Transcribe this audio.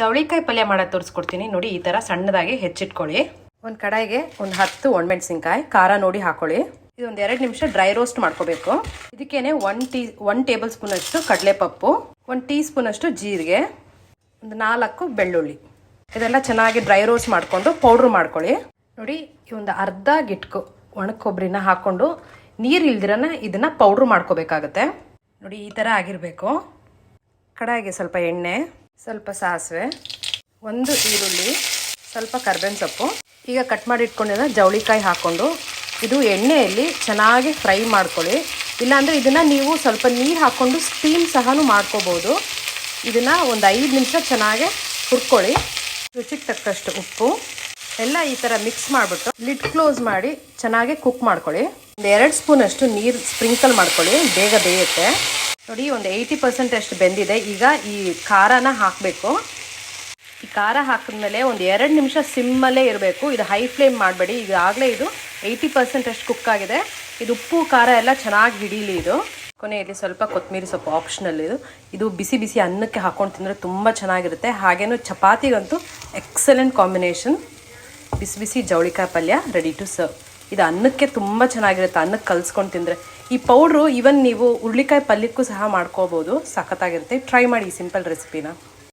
ಜವಳಿಕಾಯಿ ಪಲ್ಯ ಮಾಡೋದು ತೋರಿಸ್ಕೊಡ್ತೀನಿ. ನೋಡಿ, ಈ ಥರ ಸಣ್ಣದಾಗಿ ಹೆಚ್ಚಿಟ್ಕೊಳ್ಳಿ. ಒಂದು ಕಡಾಯಿಗೆ ಒಂದು ಹತ್ತು ಒಣಮೆಣಸಿನ್ಕಾಯಿ, ಖಾರ ನೋಡಿ ಹಾಕೊಳ್ಳಿ. ಇದೊಂದು ಎರಡು ನಿಮಿಷ ಡ್ರೈ ರೋಸ್ಟ್ ಮಾಡ್ಕೋಬೇಕು. ಇದಕ್ಕೇನೆ one tea one tablespoon ಅಷ್ಟು ಕಡಲೆಪಪ್ಪು, ಒಂದು ಟೀ ಸ್ಪೂನ್ ಅಷ್ಟು ಜೀರಿಗೆ, ಒಂದು ನಾಲ್ಕು ಬೆಳ್ಳುಳ್ಳಿ. ಇದೆಲ್ಲ ಚೆನ್ನಾಗಿ ಡ್ರೈ ರೋಸ್ಟ್ ಮಾಡಿಕೊಂಡು ಪೌಡ್ರ್ ಮಾಡ್ಕೊಳ್ಳಿ. ನೋಡಿ, ಈ ಒಂದು ಅರ್ಧ ಗಿಟ್ಕು ಒಣ ಕೊಬ್ಬರಿನ ಹಾಕ್ಕೊಂಡು ನೀರು ಇಲ್ದಿರನ ಇದನ್ನು ಪೌಡ್ರ್ ಮಾಡ್ಕೋಬೇಕಾಗತ್ತೆ. ನೋಡಿ, ಈ ಥರ ಆಗಿರಬೇಕು. ಕಡಾಯಿಗೆ ಸ್ವಲ್ಪ ಎಣ್ಣೆ ಸ್ವಲ್ಪ ಸಾಸಿವೆ, ಒಂದು ಈರುಳ್ಳಿ, ಸ್ವಲ್ಪ ಕರ್ಬೇವಿನ ಸೊಪ್ಪು. ಈಗ ಕಟ್ ಮಾಡಿ ಇಟ್ಕೊಂಡಿರೋ ಜವಳಿಕಾಯಿ ಹಾಕ್ಕೊಂಡು ಇದು ಎಣ್ಣೆಯಲ್ಲಿ ಚೆನ್ನಾಗಿ ಫ್ರೈ ಮಾಡ್ಕೊಳ್ಳಿ. ಇಲ್ಲಾಂದರೆ ಇದನ್ನು ನೀವು ಸ್ವಲ್ಪ ನೀರು ಹಾಕ್ಕೊಂಡು ಸ್ಟೀಮ್ ಸಹ ಮಾಡ್ಕೋಬೋದು. ಇದನ್ನು ಒಂದು ಐದು ನಿಮಿಷ ಚೆನ್ನಾಗಿ ಹುರ್ಕೊಳ್ಳಿ. ರುಚಿಗೆ ತಕ್ಕಷ್ಟು ಉಪ್ಪು. ಎಲ್ಲ ಈ ಥರ ಮಿಕ್ಸ್ ಮಾಡಿಬಿಟ್ಟು ಲಿಡ್ ಕ್ಲೋಸ್ ಮಾಡಿ ಚೆನ್ನಾಗಿ ಕುಕ್ ಮಾಡ್ಕೊಳ್ಳಿ. ಒಂದು ಎರಡು ಸ್ಪೂನ್ ಅಷ್ಟು ನೀರು ಸ್ಪ್ರಿಂಕಲ್ ಮಾಡ್ಕೊಳ್ಳಿ. ಬೇಗ ಬೇಯುತ್ತೆ. ನೋಡಿ, ಒಂದು ಏಯ್ಟಿ ಪರ್ಸೆಂಟ್ ಅಷ್ಟು ಬೆಂದಿದೆ. ಈಗ ಈ ಖಾರನ ಹಾಕಬೇಕು. ಈ ಖಾರ ಹಾಕಿದ್ಮೇಲೆ ಒಂದು ಎರಡು ನಿಮಿಷ ಸಿಮ್ಮಲ್ಲೇ ಇರಬೇಕು. ಇದು ಹೈ ಫ್ಲೇಮ್ ಮಾಡಬೇಡಿ. ಈಗಾಗಲೇ ಇದು ಏಯ್ಟಿ ಪರ್ಸೆಂಟ್ ಅಷ್ಟು ಕುಕ್ ಆಗಿದೆ. ಇದು ಉಪ್ಪು, ಖಾರ ಎಲ್ಲ ಚೆನ್ನಾಗಿ ಹಿಡೀಲಿ ಇದು. ಕೊನೆಯಲ್ಲಿ ಸ್ವಲ್ಪ ಕೊತ್ತಂಬರಿ ಸೊಪ್ಪು ಆಪ್ಷನಲ್ ಇದು. ಇದು ಬಿಸಿ ಬಿಸಿ ಅನ್ನಕ್ಕೆ ಹಾಕೊಂಡು ತಿಂದರೆ ತುಂಬ ಚೆನ್ನಾಗಿರುತ್ತೆ. ಹಾಗೇನು ಚಪಾತಿಗಂತೂ ಎಕ್ಸಲೆಂಟ್ ಕಾಂಬಿನೇಷನ್ ಬಿಸಿ ಬಿಸಿ ಜವಳಿಕಾಯಿ ಪಲ್ಯ ರೆಡಿ ಟು ಸರ್ವ್ ಇದು ಅನ್ನಕ್ಕೆ ತುಂಬ ಚೆನ್ನಾಗಿರುತ್ತೆ. ಅನ್ನಕ್ಕೆ ಕಲ್ಸ್ಕೊಂಡು ತಿಂದರೆ ಈ ಪೌಡ್ರು ಈವನ್ ನೀವು ಹುರುಳಿಕಾಯಿ ಪಲ್ಯಕ್ಕೂ ಸಹ ಮಾಡ್ಕೋಬೋದು. ಸಖತ್ತಾಗಿರುತ್ತೆ. ಟ್ರೈ ಮಾಡಿ ಈ ಸಿಂಪಲ್ ರೆಸಿಪಿನ